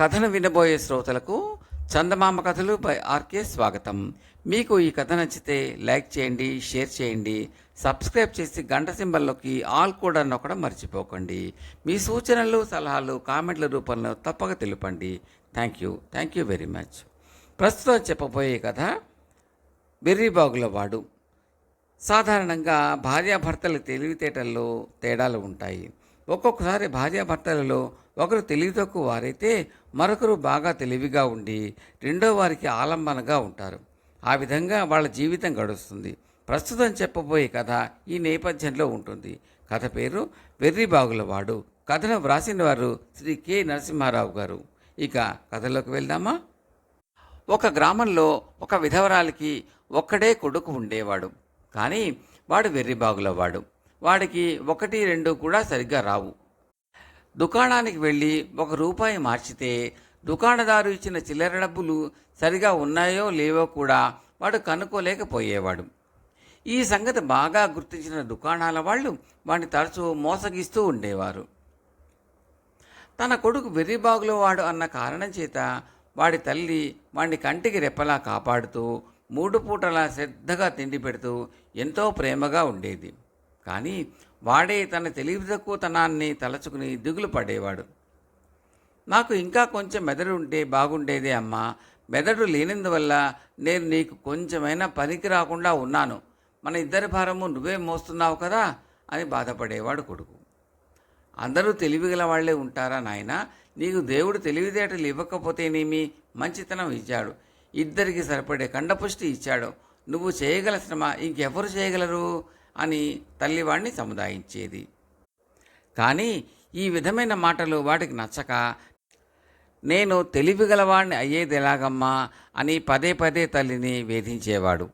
కథను వినబోయే శ్రోతలకు చందమామ కథలు బై ఆర్కే స్వాగతం. మీకు ఈ కథ నచ్చితే లైక్ చేయండి షేర్ చేయండి సబ్స్క్రైబ్ చేసి గంట సింబల్లోకి ఆల్ కూడా నొక్కడం మర్చిపోకండి. మీ సూచనలు సలహాలు కామెంట్ల రూపంలో తప్పక తెలుపండి. Thank you thank you very much ప్రస్తుతం చెప్పబోయే కథ బెర్రీబాగుల వాడు సాధారణంగా భార్యాభర్తల తెలివితేటల్లో తేడాలు ఉంటాయి. ఒక్కొక్కసారి భార్యాభర్తలలో ఒకరు తెలివి తక్కువ వారైతే మరొకరు బాగా తెలివిగా ఉండి రెండో వారికి ఆలంబనగా ఉంటారు. ఆ విధంగా వాళ్ళ జీవితం గడుస్తుంది. ప్రస్తుతం చెప్పబోయే కథ ఈ నేపథ్యంలో ఉంటుంది. కథ పేరు వెర్రిబాగులవాడు కథను వ్రాసిన వారు శ్రీ కె నరసింహారావు గారు. ఇక కథలోకి వెళ్దామా? ఒక గ్రామంలో ఒక విధవరాలికి ఒక్కడే కొడుకు ఉండేవాడు. కానీ వాడు వెర్రిబాగులవాడు వాడికి ఒకటి రెండు కూడా సరిగ్గా రావు. దుకాణానికి వెళ్ళి ఒక రూపాయి మార్చితే దుకాణదారు ఇచ్చిన చిల్లర డబ్బులు సరిగా ఉన్నాయో లేవో కూడా వాడు కనుక్కోలేకపోయేవాడు. ఈ సంగతి బాగా గుర్తించిన దుకాణాల వాళ్ళు వాడిని తరచూ మోసగిస్తూ ఉండేవారు. తన కొడుకు వెర్రిబాగులో వాడు అన్న కారణం చేత వాడి తల్లి వాడిని కంటికి రెప్పలా కాపాడుతూ మూడు పూటలా శ్రద్ధగా తిండి పెడుతూ ఎంతో ప్రేమగా ఉండేది. కానీ వాడే తన తెలివి తక్కువతనాన్ని తలచుకుని దిగులు పడేవాడు. నాకు ఇంకా కొంచెం మెదడు ఉంటే బాగుండేదే అమ్మా. మెదడు లేనందువల్ల నేను నీకు కొంచెమైనా పనికి రాకుండా ఉన్నాను. మన ఇద్దరి భారము నువ్వే మోస్తున్నావు కదా అని బాధపడేవాడు కొడుకు. అందరూ తెలివిగల వాళ్ళే ఉంటారా నాయన? నీకు దేవుడు తెలివితేటలు ఇవ్వకపోతేనేమి? మంచితనం ఇచ్చాడు. ఇద్దరికి సరిపడే కండపుష్టి ఇచ్చాడు. నువ్వు చేయగల శ్రమ ఇంకెవరు చేయగలరు? అని తల్లివాడిని సముదాయించేది. కానీ ఈ విధమైన మాటలు వాడికి నచ్చక నేను తెలివిగలవాణ్ణి అయ్యేది ఎలాగమ్మా? అని పదే పదే తల్లిని వేధించేవాడు.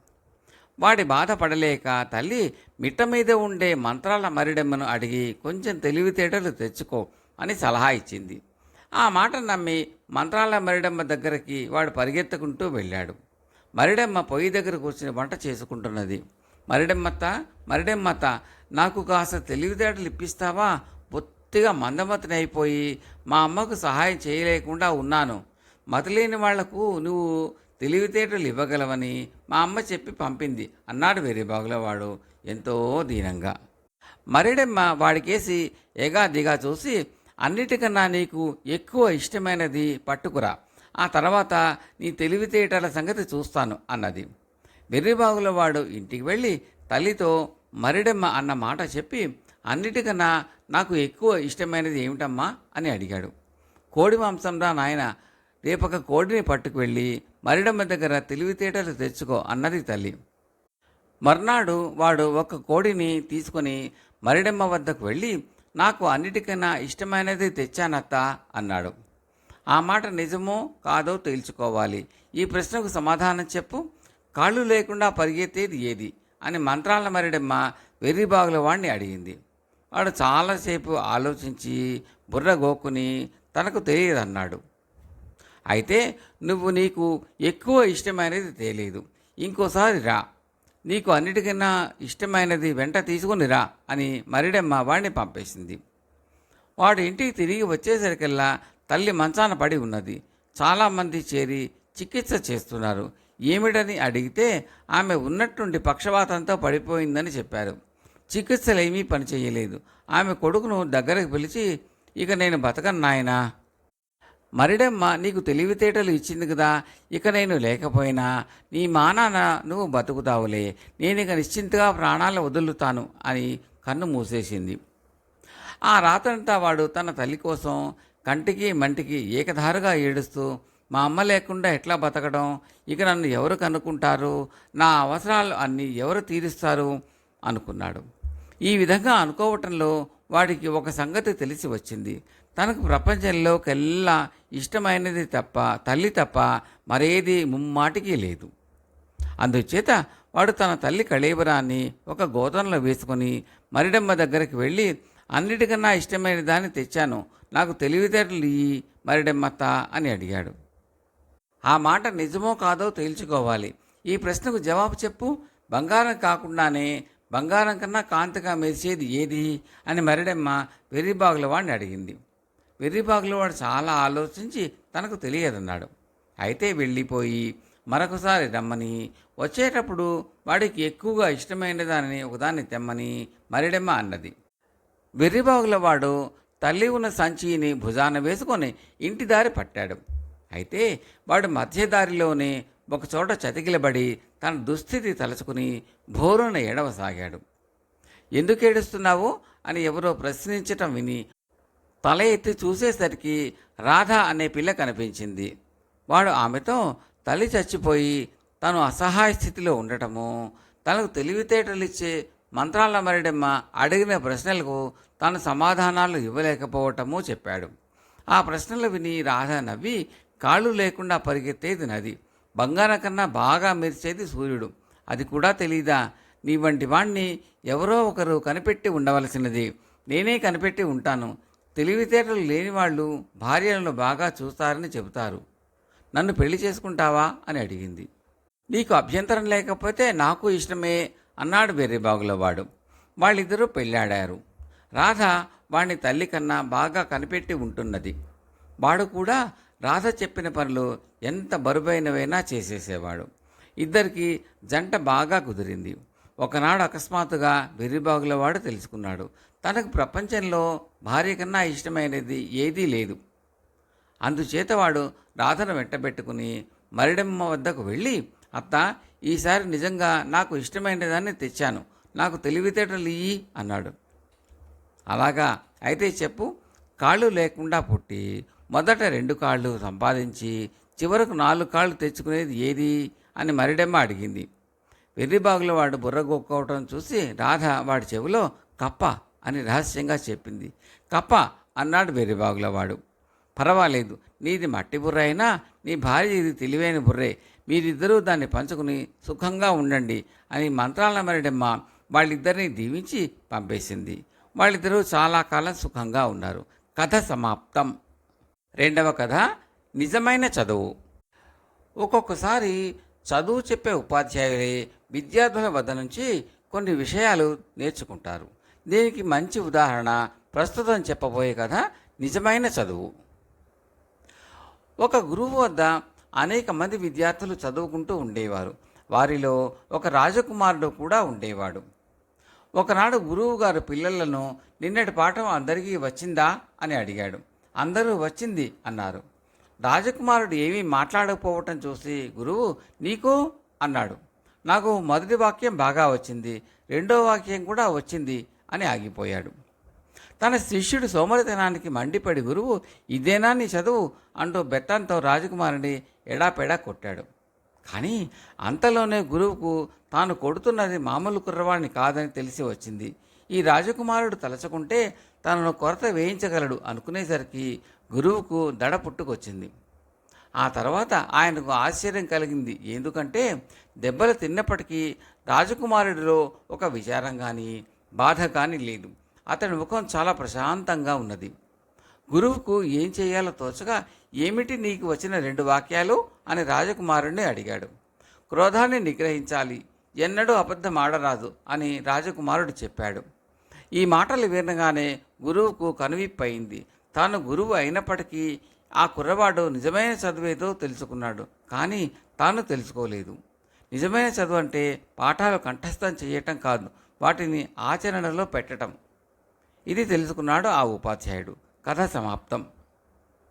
వాడి బాధపడలేక తల్లి మిట్ట మీద ఉండే మంత్రాల మరిడెమ్మను అడిగి కొంచెం తెలివితేటలు తెచ్చుకో అని సలహా ఇచ్చింది. ఆ మాట నమ్మి మంత్రాల మరిడమ్మ దగ్గరికి వాడు పరిగెత్తుకుంటూ వెళ్ళాడు. మరిడమ్మ పొయ్యి దగ్గర కూర్చుని వంట చేసుకుంటున్నది. మరిడమ్మత్త మరిడమ్మత్త నాకు కాస్త తెలివితేటలు ఇప్పిస్తావా? బొత్తిగా మందమతిని అయిపోయి మా అమ్మకు సహాయం చేయలేకుండా ఉన్నాను. మతలేని వాళ్ళకు నువ్వు తెలివితేటలు ఇవ్వగలవని మా అమ్మ చెప్పి పంపింది. అన్నాడు వేరే బాగులవాడు. ఎంతో దీనంగా. మరిడెమ్మ వాడికేసి ఎగా దిగా చూసి అన్నిటికన్నా నీకు ఎక్కువ ఇష్టమైనది పట్టుకురా. ఆ తర్వాత నీ తెలివితేటల సంగతి చూస్తాను అన్నది. వెర్రిబాగుల వాడు ఇంటికి వెళ్ళి తల్లితో మరిడమ్మ అన్న మాట చెప్పి అన్నిటికన్నా నాకు ఎక్కువ ఇష్టమైనది ఏమిటమ్మా? అని అడిగాడు. కోడి మాంసంరా నాయన రేపక కోడిని పట్టుకు వెళ్ళి మరిడమ్మ దగ్గర తెలివితేటలు తెచ్చుకో అన్నది తల్లి. మర్నాడు వాడు ఒక కోడిని తీసుకొని మరిడమ్మ వద్దకు వెళ్ళి నాకు అన్నిటికన్నా ఇష్టమైనది తెచ్చానత్త అన్నాడు. ఆ మాట నిజమో కాదో తేల్చుకోవాలి ఈ ప్రశ్నకు సమాధానం చెప్పు. కాళ్ళు లేకుండా పరిగెత్తేది ఏది? అని మంత్రాల మరిడమ్మ వెర్రిబాగుల వాడిని అడిగింది. వాడు చాలాసేపు ఆలోచించి బుర్ర గోకుని తనకు తెలియదన్నాడు. అయితే నువ్వు నీకు ఎక్కువ ఇష్టమైనది తెలియదు. ఇంకోసారి రా. నీకు అన్నిటికన్నా ఇష్టమైనది వెంట తీసుకుని రా అని మరిడమ్మ వాడిని పంపేసింది. వాడు ఇంటికి తిరిగి వచ్చేసరికల్లా తల్లి మంచాన పడి ఉన్నది. చాలామంది చేరి చికిత్స చేస్తున్నారు. ఏమిటని అడిగితే ఆమె ఉన్నట్టుండి పక్షవాతంతో పడిపోయిందని చెప్పారు. చికిత్సలేమీ పనిచేయలేదు ఆమె కొడుకును దగ్గరకు పిలిచి ఇక నేను బతకను నాయనా. మరిడమ్మ నీకు తెలివితేటలు ఇచ్చింది కదా. ఇక నేను లేకపోయినా నీ మానాన నువ్వు బతుకుతావులే. నేను ఇక నిశ్చింతగా ప్రాణాలు వదులుతాను అని కన్ను మూసేసింది. ఆ రాత్రంతా వాడు తన తల్లి కోసం కంటికి మంటికి ఏకధారుగా ఏడుస్తూ మా అమ్మ లేకుండా ఎట్లా బతకడం? ఇక నన్ను ఎవరు కనుక్కుంటారు? నా అవసరాలు అన్నీ ఎవరు తీరుస్తారు? అనుకున్నాడు. ఈ విధంగా అనుకోవటంలో వాడికి ఒక సంగతి తెలిసి వచ్చింది. తనకు ప్రపంచంలోకెల్లా ఇష్టమైనది తప్ప తల్లి తప్ప మరేది ముమ్మాటికి లేదు. అందుచేత వాడు తన తల్లి కళేబరాన్ని ఒక గోతంలో వేసుకొని మరిడమ్మ దగ్గరికి వెళ్ళి అన్నిటికన్నా ఇష్టమైన దాన్ని తెచ్చాను. నాకు తెలివితేటలు ఇయ్యి మరిడమ్మత అని అడిగాడు. ఆ మాట నిజమో కాదో తేల్చుకోవాలి. ఈ ప్రశ్నకు జవాబు చెప్పు. బంగారం కాకుండానే బంగారం కన్నా కాంతిగా మెరిసేది ఏది? అని మరిడమ్మ వెర్రిబాగులవాడిని అడిగింది. వెర్రిబాగులవాడు చాలా ఆలోచించి తనకు తెలియదన్నాడు. అయితే వెళ్ళిపోయి మరొకసారి రమ్మని వచ్చేటప్పుడు వాడికి ఎక్కువగా ఇష్టమైన దానిని ఒకదాన్ని తెమ్మని మరిడమ్మ అన్నది. వెర్రిబాగులవాడు తల్లి ఉన్న సంచిని భుజాన వేసుకొని ఇంటి దారి పట్టాడు. అయితే వాడు మధ్యదారిలోనే ఒకచోట చతికిలబడి తన దుస్థితి తలుచుకుని భోరున ఏడవసాగాడు. ఎందుకు ఏడుస్తున్నావు? అని ఎవరో ప్రశ్నించటం విని తల ఎత్తి చూసేసరికి రాధ అనే పిల్ల కనిపించింది. వాడు ఆమెతో తల్లి చచ్చిపోయి తను అసహాయ స్థితిలో ఉండటము తనకు తెలివితేటలిచ్చే మంత్రాల మరిడమ్మ అడిగిన ప్రశ్నలకు తాను సమాధానాలు ఇవ్వలేకపోవటము చెప్పాడు. ఆ ప్రశ్నలు విని రాధ నవ్వి కాళ్ళు లేకుండా పరిగెత్తేది నది. బంగారం కన్నా బాగా మెరిచేది సూర్యుడు. అది కూడా తెలీదా? నీ వంటి వాణ్ణి ఎవరో ఒకరు కనిపెట్టి ఉండవలసినది. నేనే కనిపెట్టి ఉంటాను. తెలివితేటలు లేని వాళ్ళు భార్యలను బాగా చూస్తారని చెబుతారు. నన్ను పెళ్ళి చేసుకుంటావా? అని అడిగింది. నీకు అభ్యంతరం లేకపోతే నాకు ఇష్టమే అన్నాడు వెర్రిబాగులవాడు వాళ్ళిద్దరూ పెళ్ళాడారు. రాధ వాణ్ణి తల్లి కన్నా బాగా కనిపెట్టి ఉంటున్నది. వాడు కూడా రాధ చెప్పిన పనులు ఎంత బరువైనవైనా చేసేసేవాడు. ఇద్దరికి జంట బాగా కుదిరింది. ఒకనాడు అకస్మాత్తుగా వెర్రిబాగులవాడు తెలుసుకున్నాడు. తనకు ప్రపంచంలో భార్య కన్నా ఇష్టమైనది ఏదీ లేదు. అందుచేత వాడు రాధను వెంటబెట్టుకుని మరిడమ్మ వద్దకు వెళ్ళి అత్త ఈసారి నిజంగా నాకు ఇష్టమైనదాన్ని తెచ్చాను. నాకు తెలివితేటలు ఇయ్యి అన్నాడు. అలాగా అయితే చెప్పు. కాళ్ళు లేకుండా పుట్టి మొదట రెండు కాళ్ళు సంపాదించి చివరకు నాలుగు కాళ్ళు తెచ్చుకునేది ఏది అని మరిడెమ్మ అడిగింది. వెర్రిబాగులో వాడు బుర్ర గొక్కోవటం చూసి రాధ వాడి చెవిలో కప్ప అని రహస్యంగా చెప్పింది. కప్ప అన్నాడు వెర్రిబాగుల వాడు. పర్వాలేదు నీది మట్టి బుర్ర అయినా నీ భార్య ఇది తెలివైన బుర్రే. మీరిద్దరూ దాన్ని పంచుకుని సుఖంగా ఉండండి అని మంత్రాల మరిడమ్మ వాళ్ళిద్దరిని దీవించి పంపేసింది. వాళ్ళిద్దరూ చాలా కాలం సుఖంగా ఉన్నారు. కథ సమాప్తం. రెండవ కథ నిజమైన చదువు. ఒక్కొక్కసారి చదువు చెప్పే ఉపాధ్యాయులే విద్యార్థుల వద్ద నుంచి కొన్ని విషయాలు నేర్చుకుంటారు. దీనికి మంచి ఉదాహరణ ప్రస్తుతం చెప్పబోయే కథ నిజమైన చదువు. ఒక గురువు వద్ద అనేక మంది విద్యార్థులు చదువుకుంటూ ఉండేవారు. వారిలో ఒక రాజకుమారుడు కూడా ఉండేవాడు. ఒకనాడు గురువుగారు పిల్లలను నిన్నటి పాఠం అందరికీ వచ్చిందా? అని అడిగాడు. అందరూ వచ్చింది అన్నారు. రాజకుమారుడు ఏమీ మాట్లాడకపోవటం చూసి గురువు నీకు? అన్నాడు. నాకు మొదటి వాక్యం బాగా వచ్చింది రెండో వాక్యం కూడా వచ్చింది అని ఆగిపోయాడు. తన శిష్యుడు సోమరితనానికి మండిపడి గురువు ఇదేనా నీ చదువు? అంటూ బెత్తంతో రాజకుమారుని ఎడాపెడా కొట్టాడు. కానీ అంతలోనే గురువుకు తాను కొడుతున్నది మామూలు కుర్రవాడిని కాదని తెలిసి వచ్చింది. ఈ రాజకుమారుడు తలచుకుంటే తనను కొరత వేయించగలడు అనుకునేసరికి గురువుకు దడ పుట్టుకొచ్చింది. ఆ తర్వాత ఆయనకు ఆశ్చర్యం కలిగింది. ఎందుకంటే దెబ్బలు తిన్నప్పటికీ రాజకుమారుడిలో ఒక విచారం కానీ బాధ కానీ లేదు. అతని ముఖం చాలా ప్రశాంతంగా ఉన్నది. గురువుకు ఏం చేయాలో తోచగా ఏమిటి నీకు వచ్చిన రెండు వాక్యాలు? అని రాజకుమారుణ్ణి అడిగాడు. క్రోధాన్ని నిగ్రహించాలి. ఎన్నడూ అబద్ధం ఆడరాదు అని రాజకుమారుడు చెప్పాడు. ఈ మాటలు వినగానే గురువుకు కనువిప్పయింది. తాను గురువు అయినప్పటికీ ఆ కుర్రవాడు నిజమైన చదువేదో తెలుసుకున్నాడు కానీ తాను తెలుసుకోలేదు. నిజమైన చదువు అంటే పాఠాలు కంఠస్థం చేయటం కాదు వాటిని ఆచరణలో పెట్టడం ఇది తెలుసుకున్నాడు ఆ ఉపాధ్యాయుడు. కథ సమాప్తం.